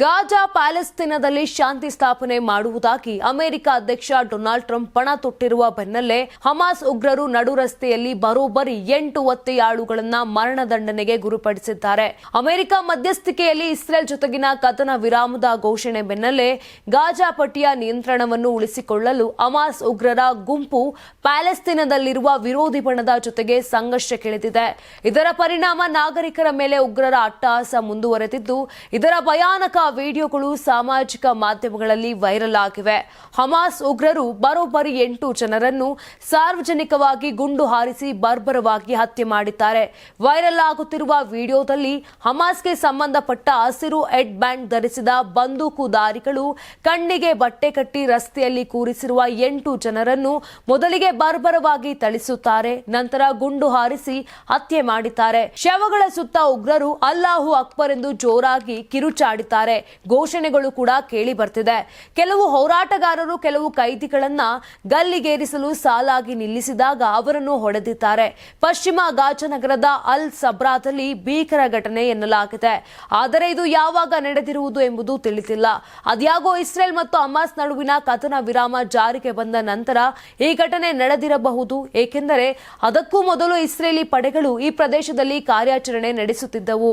Gaza ಪ್ಯಾಲೆಸ್ತೀನದಲ್ಲಿ ಶಾಂತಿ ಸ್ಥಾಪನೆ ಮಾಡುವುದಾಗಿ America ಅಧ್ಯಕ್ಷ ಡೊನಾಲ್ಡ್ ಟ್ರಂಪ್ ಪಣ ತೊಟ್ಟಿರುವ ಬೆನ್ನಲ್ಲೇ ಹಮಾಸ್ ಉಗ್ರರು ನಡು ರಸ್ತೆಯಲ್ಲಿ ಬರೋಬ್ಬರಿ ಎಂಟು ಒತ್ತೆಯಾಳುಗಳನ್ನ ಮರಣದಂಡನೆಗೆ ಗುರುಪಡಿಸಿದ್ದಾರೆ. ಅಮೆರಿಕ ಮಧ್ಯಸ್ಥಿಕೆಯಲ್ಲಿ ಇಸ್ರೇಲ್ ಜೊತೆಗಿನ ಕದನ ವಿರಾಮದ ಘೋಷಣೆ ಬೆನ್ನಲ್ಲೇ ಗಾಜಾ ಪಟ್ಟಿಯ ನಿಯಂತ್ರಣವನ್ನು ಉಳಿಸಿಕೊಳ್ಳಲು ಹಮಾಸ್ ಉಗ್ರರ ಗುಂಪು ಪ್ಯಾಲೆಸ್ತೀನದಲ್ಲಿರುವ ವಿರೋಧಿ ಬಣದ ಜೊತೆಗೆ ಸಂಘರ್ಷಕ್ಕಿಳಿದಿದೆ ಇದರ ಪರಿಣಾಮ ನಾಗರಿಕರ ಮೇಲೆ ಉಗ್ರರ ಅಟ್ಟಹಾಸ ಮುಂದುವರೆದಿದ್ದು, ಇದರ ಭಯಾನಕ ವಿಡಿಯೋಗಳು ಸಾಮಾಜಿಕ ಮಾಧ್ಯಮಗಳಲ್ಲಿ ವೈರಲ್ ಆಗಿವೆ. ಹಮಾಸ್ ಉಗ್ರರು ಬರೋಬ್ಬರಿ ಎಂಟು ಜನರನ್ನು ಸಾರ್ವಜನಿಕವಾಗಿ ಗುಂಡು ಹಾರಿಸಿ ಬರ್ಬರವಾಗಿ ಹತ್ಯೆ ಮಾಡಿದ್ದಾರೆ. ವೈರಲ್ ಆಗುತ್ತಿರುವ ವಿಡಿಯೋದಲ್ಲಿ ಹಮಾಸ್ಗೆ ಸಂಬಂಧಪಟ್ಟ ಹಸಿರು ಹೆಡ್ ಬ್ಯಾಂಡ್ ಧರಿಸಿದ ಬಂದೂಕುದಾರಿಗಳು ಕಣ್ಣಿಗೆ ಬಟ್ಟೆ ಕಟ್ಟಿ ರಸ್ತೆಯಲ್ಲಿ ಕೂರಿಸಿರುವ ಎಂಟು ಜನರನ್ನು ಮೊದಲಿಗೆ ಬರ್ಬರವಾಗಿ ಥಳಿಸುತ್ತಾರೆ, ನಂತರ ಗುಂಡು ಹಾರಿಸಿ ಹತ್ಯೆ ಮಾಡಿದ್ದಾರೆ. ಶವಗಳ ಸುತ್ತ ಉಗ್ರರು ಅಲ್ಲಾಹು ಅಕ್ಬರ್ ಎಂದು ಜೋರಾಗಿ ಕಿರುಚಾಡಿದ್ದಾರೆ. ಘೋಷಣೆಗಳು ಕೂಡ ಕೇಳಿ ಬರ್ತಿದೆ. ಕೆಲವು ಹೋರಾಟಗಾರರು ಕೆಲವು ಕೈದಿಗಳನ್ನ ಗಲ್ಲಿಗೇರಿಸಲು ಸಾಲಾಗಿ ನಿಲ್ಲಿಸಿದಾಗ ಅವರನ್ನು ಹೊಡೆದಿದ್ದಾರೆ. ಪಶ್ಚಿಮ ಗಾಜನಗರದ ಅಲ್ ಸಬ್ರಾದಲ್ಲಿ ಭೀಕರ ಘಟನೆ ಎನ್ನಲಾಗಿದೆ. ಆದರೆ ಇದು ಯಾವಾಗ ನಡೆದಿರುವುದು ಎಂಬುದು ತಿಳಿದಿಲ್ಲ. ಅದ್ಯಾಗೋ ಇಸ್ರೇಲ್ ಮತ್ತು ಅಮಾಸ್ ನಡುವಿನ ಕಥನ ವಿರಾಮ ಜಾರಿಗೆ ಬಂದ ನಂತರ ಈ ಘಟನೆ ನಡೆದಿರಬಹುದು. ಏಕೆಂದರೆ ಅದಕ್ಕೂ ಮೊದಲು ಇಸ್ರೇಲಿ ಪಡೆಗಳು ಈ ಪ್ರದೇಶದಲ್ಲಿ ಕಾರ್ಯಾಚರಣೆ ನಡೆಸುತ್ತಿದ್ದವು.